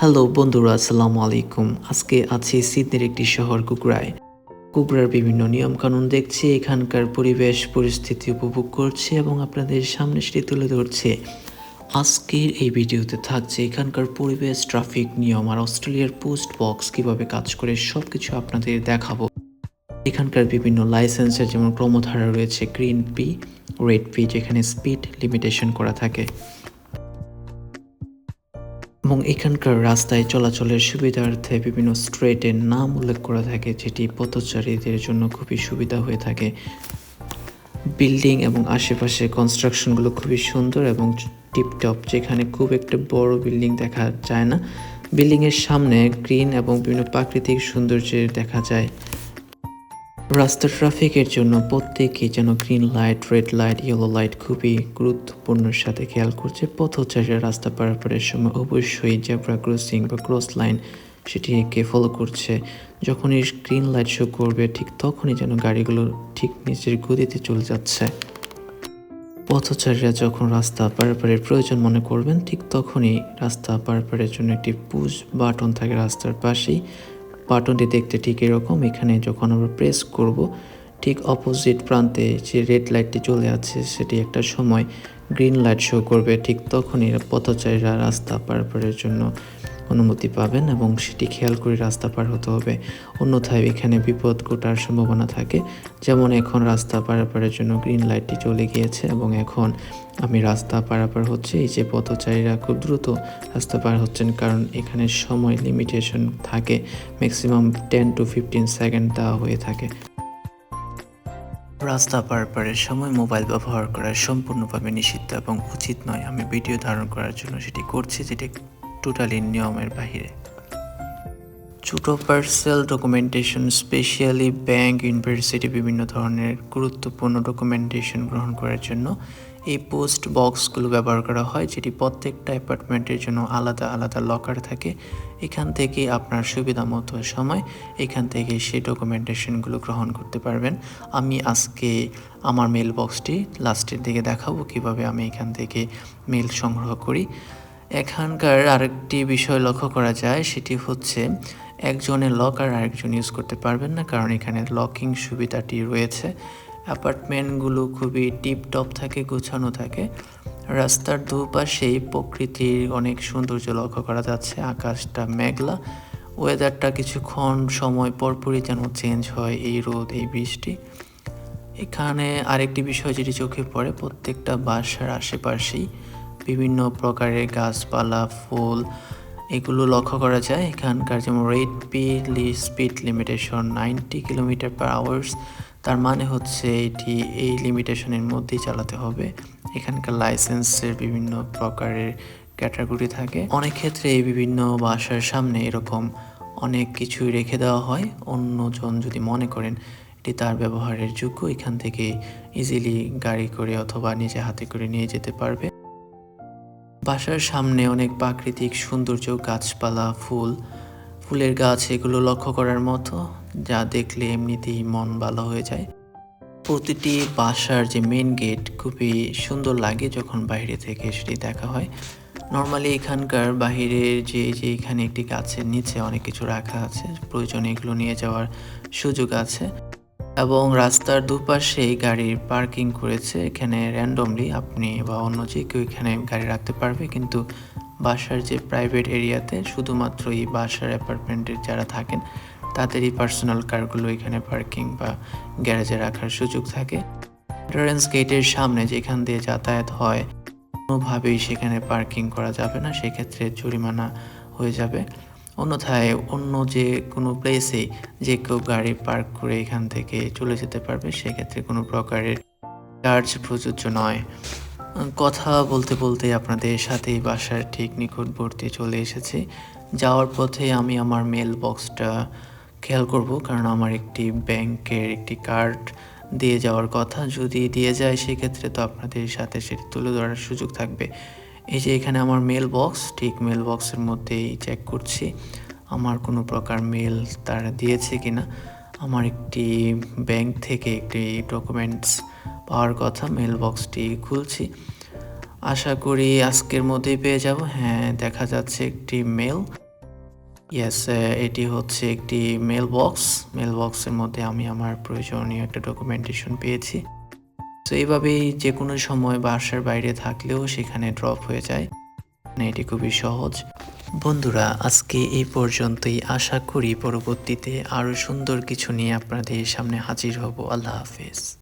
Hello বন্ধুরা, আসসালামু আলাইকুম। আজকে আছি সিডনির একটি শহর, কুকরায়। কুকরার বিভিন্ন নিয়মকানুন দেখছি, এখানকার পরিবেশ, পরিস্থিতি উপভোগ করছে এবং আপনাদের সামনে সেটি তুলে ধরছে। আজকের এই ভিডিওতে থাকছে এখানকার পরিবেশ, ট্রাফিক নিয়ম আর অস্ট্রেলিয়ার পোস্ট বক্স, কীভাবে কাজ করে সব কিছু আপনাদের দেখাবো। এখানকার বিভিন্ন লাইসেন্সের যেমন ক্রমধারা রয়েছে, গ্রিন পি, রেড পি, যেখানে স্পিড লিমিটেশন করা থাকে। এবং এখানকার রাস্তায় চলাচলের সুবিধার্থে বিভিন্ন স্ট্রেটের নাম উল্লেখ করা থাকে, যেটি পথচারীদের জন্য খুবই সুবিধা হয়ে থাকে। বিল্ডিং এবং আশেপাশে কনস্ট্রাকশনগুলো খুবই সুন্দর এবং টিপটপ, যেখানে খুব একটা বড় বিল্ডিং দেখা যায় না। বিল্ডিংয়ের সামনে গ্রিন এবং বিভিন্ন প্রাকৃতিক সৌন্দর্যের দেখা যায়। রাস্তা ট্রাফিকের জন্য প্রত্যেকেই যেন green light red light yellow light খুবই গুরুত্বপূর্ণর সাথে খেয়াল করছে। পথচারীরা রাস্তা পারাপারের সময় অবশ্যই জেব্রা ক্রসিং বা ক্রস লাইন সেটিকে ফলো করছে। যখনই গ্রিন লাইট শো করবে, ঠিক তখনই যেন গাড়িগুলো ঠিক নিচের গতিতে চলে যাচ্ছে। পথচারীরা যখন রাস্তা পারাপারের প্রয়োজন মনে করবেন, ঠিক তখনই রাস্তা পারাপারের জন্য একটি পুশ বাটন থাকে রাস্তার পাশেই। বাটনটি দেখতে ঠিক এরকম। এখানে যখন আমরা প্রেস করব, ঠিক অপোজিট প্রান্তে যে রেড লাইটটি চলে আছে, সেটি একটা সময় গ্রিন লাইট শো করবে। ঠিক তখনই পথচারীরা রাস্তা পারপারের জন্য অনুমতি পাবেন এবং সেটি খেয়াল করে রাস্তা পার হতে হবে। অন্যথায় এখানে বিপদ ঘটার সম্ভাবনা থাকে। যেমন এখন রাস্তা পারাপারের জন্য গ্রিন লাইটটি চলে গিয়েছে এবং এখন আমি রাস্তা পারাপার হচ্ছে। এই যে পথচারীরা খুব দ্রুত রাস্তা পার হচ্ছেন কারণ এখানে সময় লিমিটেশন থাকে। Maximum ten to fifteen second দেওয়া হয়ে থাকে। রাস্তা পারাপারের সময় মোবাইল ব্যবহার করা সম্পূর্ণভাবে নিষিদ্ধ এবং উচিত নয়। আমি ভিডিও ধারণ করার জন্য সেটি করছি, যেটি টোটালি নিয়মের বাহিরে। ছোটো parcel documentation specially bank university বিভিন্ন ধরনের গুরুত্বপূর্ণ ডকুমেন্টেশন গ্রহণ করার জন্য এই পোস্ট বক্সগুলো ব্যবহার করা হয়, যেটি প্রত্যেকটা অ্যাপার্টমেন্টের জন্য আলাদা আলাদা লকার থাকে। এখান থেকে আপনার সুবিধা মতো সময় এখান থেকে সেই ডকুমেন্টেশনগুলো গ্রহণ করতে পারবেন। আমি আজকে আমার মেল বক্সটি লাস্টের দিকে দেখাবো, কীভাবে আমি এখান থেকে মেল সংগ্রহ করি। এখানকার আরেকটি বিষয় লক্ষ্য করা যায়, সেটি হচ্ছে একজনের লকার আরেকজন ইউজ করতে পারবেন না, কারণ এখানে লকিং সুবিধাটি রয়েছে। অ্যাপার্টমেন্টগুলো খুবই টিপ টপ থাকে, গোছানো থাকে। রাস্তার দুপাশেই প্রকৃতির অনেক সৌন্দর্য লক্ষ্য করা যাচ্ছে, আকাশটা মেঘলা। ওয়েদারটা কিছুক্ষণ সময় পরপরই যেন চেঞ্জ হয় এই রোদ, এই বৃষ্টি। এখানে আরেকটি বিষয় যেটি চোখে পড়ে, প্রত্যেকটা বাসার আশেপাশেই বিভিন্ন প্রকারের গাছপালা, ফুল এগুলো লক্ষ্য করা যায়। এখানকার যেমন red P speed limitation ninety kilometre per hours. তার মানে হচ্ছে এটি এই লিমিটেশনের মধ্যেই চালাতে হবে। এখানকার লাইসেন্সের বিভিন্ন প্রকারের ক্যাটাগরি থাকে। অনেক ক্ষেত্রে এই বিভিন্ন বাসার সামনে এরকম অনেক কিছুই রেখে দেওয়া হয়। অন্যজন যদি মনে করেন এটি তার ব্যবহারের যোগ্য, এখান থেকে ইজিলি গাড়ি করে অথবা নিজে হাতে করে নিয়ে যেতে পারবে। বাসার সামনে অনেক প্রাকৃতিক সৌন্দর্য, গাছপালা, ফুল। ফুলের গাছ এগুলো লক্ষ্য করার মতো, যা দেখলে এমনিতেই মন ভালো হয়ে যায়। প্রতিটি বাসার যে মেন গেট খুবই সুন্দর লাগে যখন বাইরে থেকে সেটি দেখা হয়। নর্মালি এখানকার বাহিরের যে যে এখানে একটি গাছের নিচে অনেক কিছু রাখা আছে, প্রয়োজনে এগুলো নিয়ে যাওয়ার সুযোগ আছে। এবং রাস্তার দুপাশে গাড়ির পার্কিং করেছে। এখানে র্যান্ডমলি আপনি বা অন্য যে কেউ এখানে গাড়ি রাখতে পারবে। কিন্তু বাসার যে প্রাইভেট এরিয়াতে শুধুমাত্র এই বাসার অ্যাপার্টমেন্টের যারা থাকেন, তাদেরই পার্সোনাল কারগুলো এখানে পার্কিং বা গ্যারেজে রাখার সুযোগ থাকে। এন্ট্রান্স গেটের সামনে যেখান দিয়ে যাতায়াত হয়, কোনোভাবেই সেখানে পার্কিং করা যাবে না। সেক্ষেত্রে জরিমানা হয়ে যাবে। অন্যথায় অন্য যে কোনো প্লেসে যে কেউ গাড়ি পার্ক করে এখান থেকে চলে যেতে পারবে, সেক্ষেত্রে কোনো প্রকারের চার্জ প্রযোজ্য নয়। কথা বলতে বলতে আপনাদের সাথে বাসার ঠিক নিকটবর্তী চলে এসেছি। যাওয়ার পথে আমি আমার মেল বক্সটা খেয়াল করব, কারণ আমার একটি ব্যাংকের একটি কার্ড দিয়ে যাওয়ার কথা। যদি দিয়ে যায়, সেক্ষেত্রে তো আপনাদের সাথে সেটি তুলে ধরার সুযোগ থাকবে। এই যে এখানে আমার মেল বক্স ঠিক মেল বক্সের মধ্যেই চেক করছি। আমার কোনো প্রকার মেল তারা দিয়েছে কি না আমার একটি ব্যাংক থেকে একটি ডকুমেন্টস পাওয়ার কথা মেল বক্সটি খুলছি। আশা করি আজকের মধ্যেই পেয়ে যাব। হ্যাঁ দেখা যাচ্ছে একটি মেল ইয়েস এটি হচ্ছে একটি মেল বক্স মেল বক্সের মধ্যে আমি আমার প্রয়োজনীয় একটা ডকুমেন্টেশন পেয়েছি। তো এইভাবেই যে কোনো সময় বাসার বাইরে থাকলেও সেখানে ড্রপ হয়ে যায়। মানে এটি খুবই সহজ। বন্ধুরা, আজকে এই পর্যন্তই। আশা করি পরবর্তীতে আরও সুন্দর কিছু নিয়ে আপনাদের সামনে হাজির হব। আল্লাহ হাফেজ।